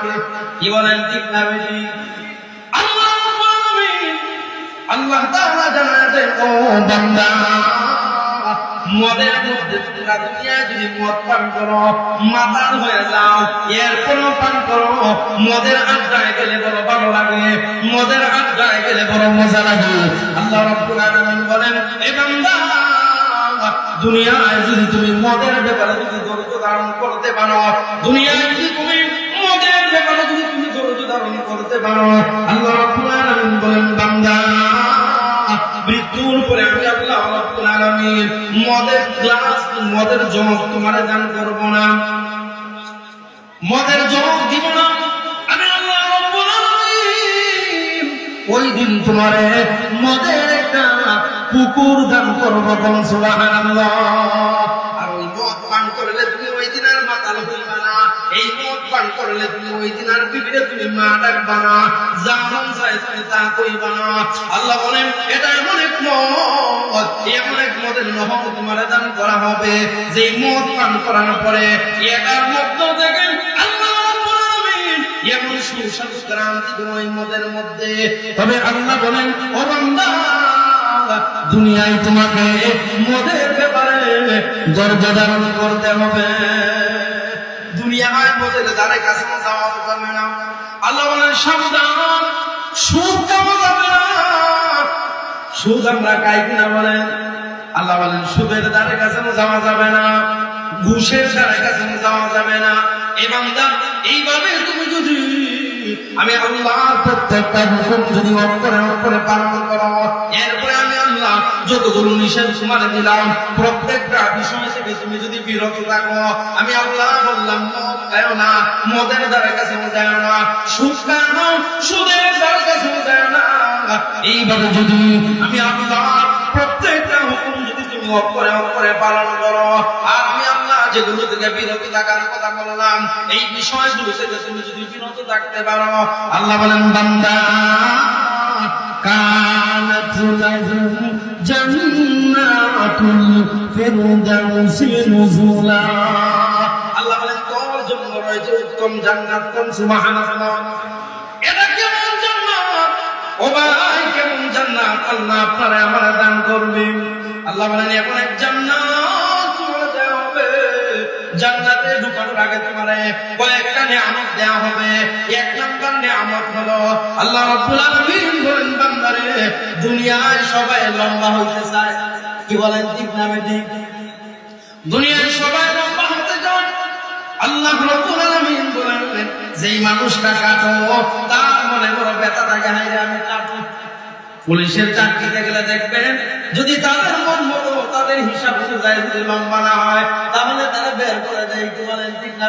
আমাকে কি বলেন? ঠিক না বেশি? আল্লাহ তাআলা মদের দুনিয়ায় যদি তুমি মদের ব্যাপারে যদি ধারণ করতে পারো, দুনিয়ায় যদি তুমি মদের তোমারে দান করব না। মদের জমক দিব না। আমি আল্লাহ ওই দিন তোমারে মদের একটা পুকুর দান করব সুবহানাল্লাহ আর ওই মদ পান করলে তুমি ওই দিন আর মাতাল হইবা না এই মদ পান করলে তুমি ওই দিন আর বিবিরে তুমি মা ডাকবা না। তুমি তা কইবা না। আল্লাহ বলেন এটা এমন এক মদ এমন এক মদের নহক তোমার দান করা হবে। যে মদ পান করানোর পরে এটার মধ্য থেকে এমন মদের মধ্যে। তবে আল্লাহ বলেন, ও বান্দা, দুনিয়ায় তোমাকে মদের ব্যাপারে ধৈর্য ধারণ করতে হবে। আল্লাহ সুদ আমরা কিনা বলেন? আল্লাহ বলেন, সুদের দ্বারে কাছে যাওয়া যাবে না, ঘুষের দ্বারে কাছে যাওয়া যাবে না। এবং এইভাবে তুমি যদি আমি আল্লাহর প্রত্যেকটা যদি অক্ষরে অক্ষরে পালন করো, এরপরে আল্লাহ যতগুলো নিষেধ তোমার দিলাম, প্রত্যেকটা বিষয় থেকে তুমি যদি বিরত থাকো, আমি আল্লাহ বললাম না, মদের দ্বারা কাছে যায় না, সুদ সুদের দ্বারা কাছে যায় না। এইভাবে যদি আমি আল্লাহ প্রত্যেকটা হুকুম যদি তুমি অক্ষরে অক্ষরে পালন করো, আর আমি আল্লাহ যেগুলো থেকে বিরত থাকার কথা বললাম, এই বিষয়গুলো থেকে তুমি যদি বিরত থাকতে পারো, আল্লাহ বলেন, বান্দা, কানাত লাহু জান্নাতুল ফিরদাউসি নুজুলা। আল্লাহ বলেন, তোর জন্য রয়েছে উত্তম জান্নাত, কোন সুবহানাল্লাহ এটা কেমন জান্নাত? ও ভাই, কেমন জান্নাত? আল্লাহ আপনারা আমার দান করবে। আল্লাহ বলেন, এখন এক জান্নাত দেওয়া হবে। জান্নাতে ঢুকানোর আগে তোমার কয়েকটা নিয়ামত দেওয়া হবে। এক হলো। যেই মানুষটা তার মনে থাকে আমি পুলিশের চাকরিতে গেলে দেখবেন, যদি তাদের মন মতো, তাদের হিসাব অনুযায়ী যদি লম্বা না হয়, তাহলে তারা বের করে দেয়। কি বলেন? ঠিক না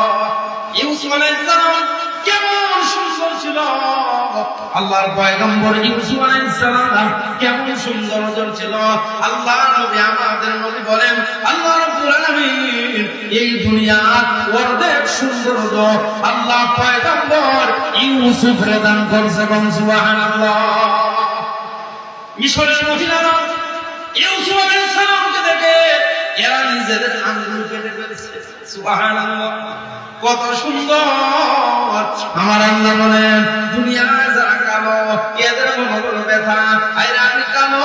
বলেন আল্লাহ পয়গম্বর ইউসুফ রে করছে মিশরের মহিলারা ইউসুফ এরা নিজেদের আঙ্গুল কেটে কত সুন্দর। আমার আল্লাহ বলেন, দুনিয়ায় যারা কালো, এদের মনে বড় ব্যথা আইরে আমি কালো,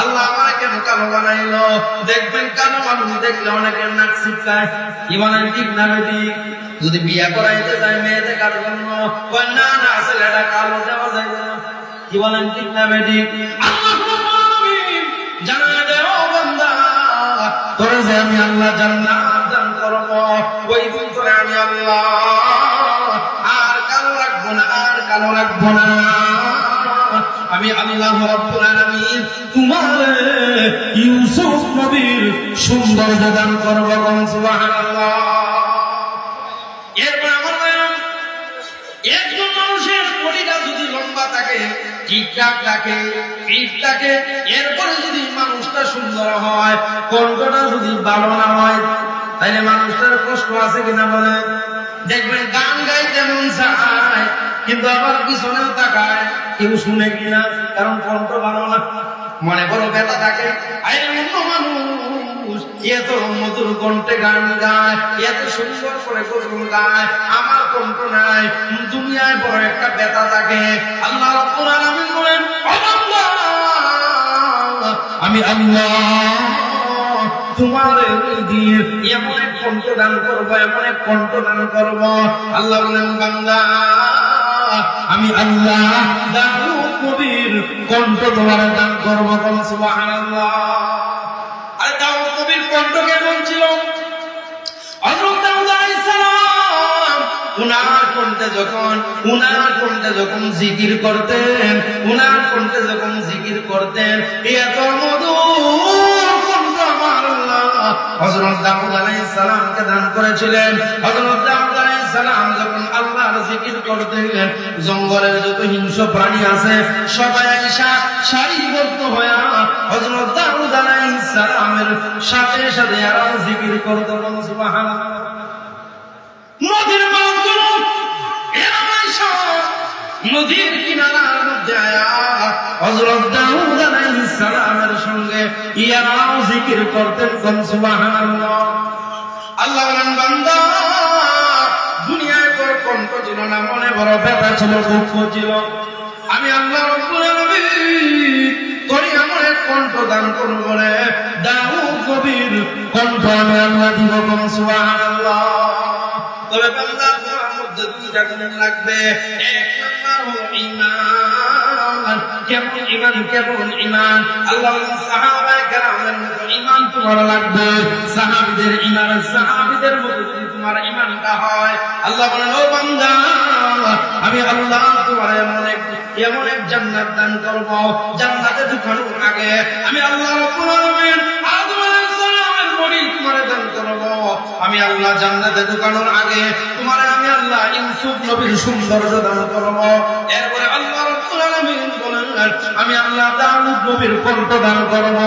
আল্লাহ আমার কেন কালো বানাইলো। দেখবেন কালো মানুষ দেখলে অনেকের নাক কি ঠিক না বেটি? যদি বিয়া করাইতে যায় মেয়ে দেখার জন্য না না, ছেলেটা কালো দেওয়া যায় না। কি বলেন, ঠিক না বেটি? আল্লাহ যে আমি আল্লাহ জান্নাত দান করব, ওই দিন আমি আল্লাহ, আর না আর না। আমি আল্লাহ আলামিন তোমার ইউসুফ নবীর সৌন্দর্য দান করব সুবহানাল্লাহ। বডিটা যদি লম্বা থাকে, ঠিকঠাক থাকে ফিট থাকে, এরপরে যদি মানুষটা সুন্দর হয় কণ্ঠটা যদি ভালো না হয় তাহলে মানুষটার কষ্ট আছে কিনা বলে? দেখবেন গান গাইতে মন চায়, কিন্তু আবার পিছনেও তাকায়, কেউ শুনে কিনা? কারণ কণ্ঠ ভালো না। মনে করো ব্যথা থাকে অন্য মানুষ এত মধুর কণ্ঠে গান গায় এত সুন্দর করে গায়, আমার কণ্ঠ নাই, দুনিয়ায় বড় একটা ব্যথা থাকে। আল্লাহ রাব্বুল বলেন আমি আল্লাহ তোমার দিয়ে এমন এক কণ্ঠ দান করব, এমন এক কণ্ঠ দান করব। আল্লাহ বলেন বাংলা আমি আল্লাহ দাউদ কবির কণ্ঠ তোমার দান করব। আল্লাহ আরে দাউদ কবির কণ্ঠ কেমন ছিল হযরত দাউদ আলাইহিস সালাম উনার কণ্ঠে যখন, উনার কণ্ঠে যখন জিকির করতেন, উনার কণ্ঠে যখন জিকির করতেন, এত করতেন, জঙ্গলের যত হিংস্র প্রাণী আছে, সবাই সারিবদ্ধ হয়ে দাউদ সালামের সাথে সাথে আর জিকির করতে। নদীর আইসা নদীর কিনারার মধ্যে আয়া। হযরত দাউদ আলাইহিস সঙ্গে ইয়ারাও জিকির করতেন কোন সুবহানাল্লাহ। আল্লাহ বান্দা, দুনিয়ায় তোর কণ্ঠ ছিল না, মনে বড় ব্যথা ছিল, দুঃখ ছিল। আমি আল্লাহ রব্বুল আলামিন তোরই আমার কণ্ঠ দান করব রে দাউদ কবির কণ্ঠ আমি আল্লাহ দিব কোন সুবহানাল্লাহ। তবে বান্দা তোমার মধ্যে দুইটা গুণ লাগবে। এক হলো ঈমান। কেমন ঈমান কেমন ঈমান? আল্লাহ সাহাবায়ে কেরামের মতো ঈমান তোমার লাগবে। সাহাবীদের ঈমান, সাহাবীদের মতো যদি তোমার ঈমানটা হয়, আল্লাহ বলেন, ও বান্দা, আমি আল্লাহ তোমার এমন এক এমন এক জান্নাত দান করব। জান্নাতে ঢুকানোর আগে আমি আল্লাহ রাব্বুল আলামিন দান করব। আমি আল্লাহ জান্নাতে আগে, তোমার আমি আল্লাহ ইউসুফ নবীর সৌন্দর্য দান করব। এরপরে আল্লাহ রাব্বুল আলামিন বলেন, আমি আল্লাহ দাউদ নবীর কণ্ঠ দান করব।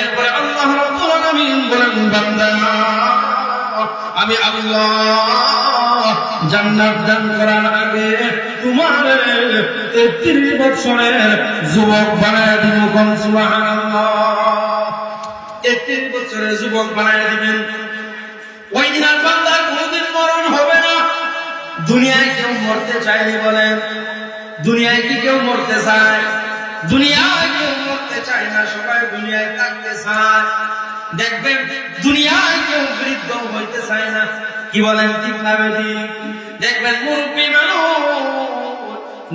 এরপরে আল্লাহ রাব্বুল আলামিন বলেন, বান্দা, আমি আল্লাহ জান্নাত দান করার আগে তোমার তেত্রিশ বছরের যুবক বানায় দিব। কোন বছরের যুবক বানায় দিবেন। ওই দিন আর বান্দার কোনোদিন মরণ হবে না। দুনিয়ায় কেউ মরতে চায়নি বলেন, দুনিয়ায় কি কেউ মরতে চায়? বৃদ্ধ হইতে না। কি বলেন দেখবেন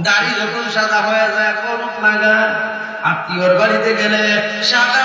দাড়ি যখন সাদা হয়ে যায় আত্মীয়র বাড়িতে গেলে সাদা